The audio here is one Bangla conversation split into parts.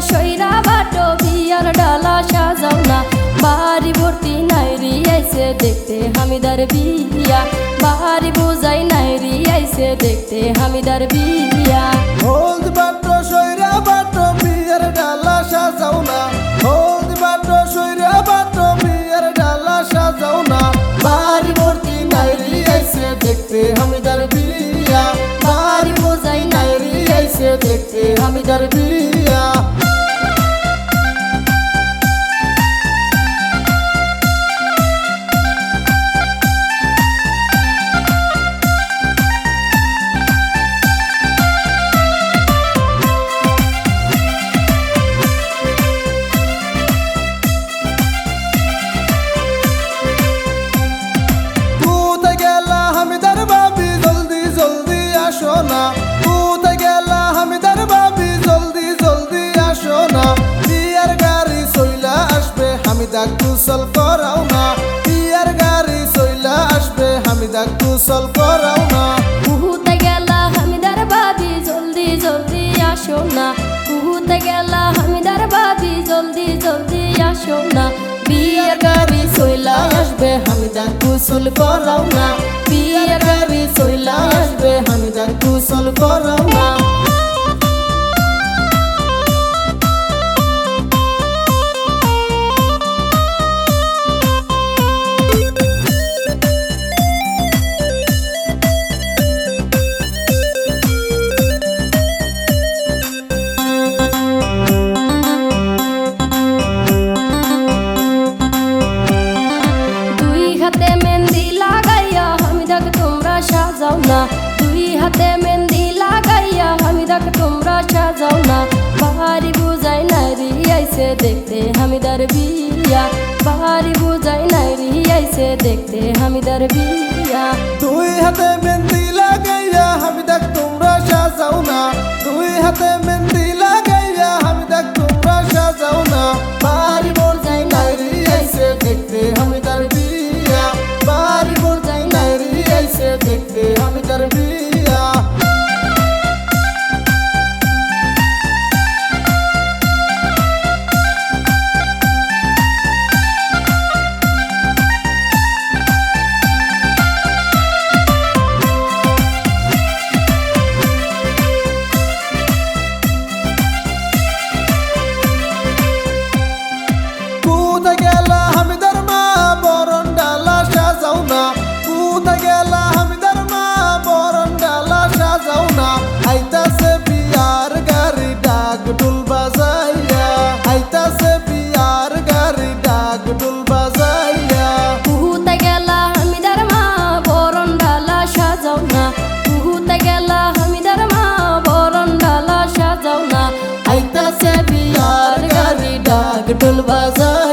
সৈরা বাটো, বিয়ার ডালা সাজাও না। বাড়ি ভর্তি নাইরি আইসে দেখতে হামিদার বিয়া। বাড়ি বোঝাই নাইরি আইসে দেখতে হামিদার বিয়া। বাটো সৈরা বাটো না। বাটো সৈরা বাটো না। ভর্তি আইসে দেখতে হামিদার বিয়া। বাড়ি বোঝাই নাইরি আইসে দেখতে হামিদার বিয়া। না কোথায় গেলা হামিদার বাবি জলদি জলদি আসো না বিয়ার গাড়ি চইলা আসবে, হামিদা কুশল করাও না। বিয়ার গাড়ি চইলা আসবে, হামিদা কুশল করাও না। কুহুতে গেলা হামিদার বাবি জলদি জলদি আসো না কুহুতে গেলা হামিদার বাবি জলদি জলদি আসো না বিয়ের গাড়ি সইলা আসবে, হামিদা কুশল করাও না। বিয়ার চইলা কুশল করাও না আইসে দেখতে হামিদার বিয়া। তুই হাতে মেহেন্দি লাগাইয়া আমি গাড়ি ডাক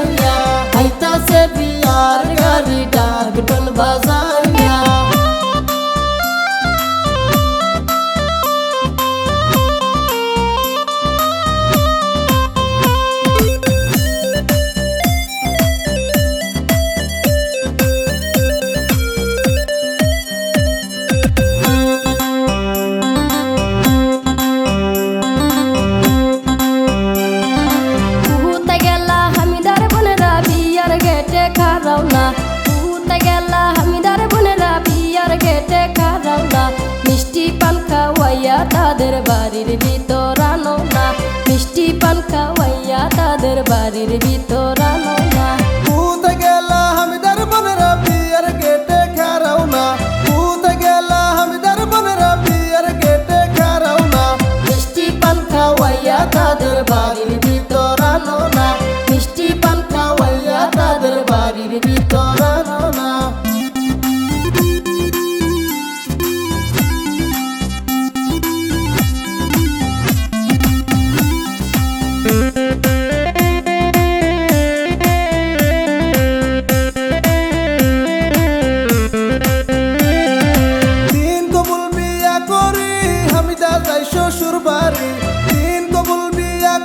না কুহুতে গেলা হামিদার বোনেরা, বিয়ার গেটে খারাও না মিষ্টি পান খাওয়াইয়া তাদের বাড়ির ভিতর আনো না। মিষ্টি পান খাওয়াইয়া তাদের বাড়ির ভিতর আনো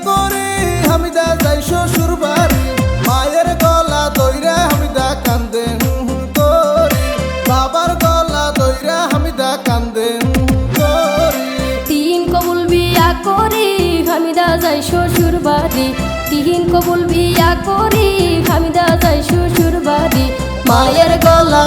করে হামিদা যাই শ্বশুর বাড়ি। মায়ের গলা দইরা হামিদা কান্দে করি। বাবার গলা দইরা হামিদা কান্দে তিন কবুল বিয়া করি, হামিদা যাই শ্বশুর বাড়ি। তিন কবুল বিয়া করি, হামিদা যাই শ্বশুর বাড়ি। মায়ের গলা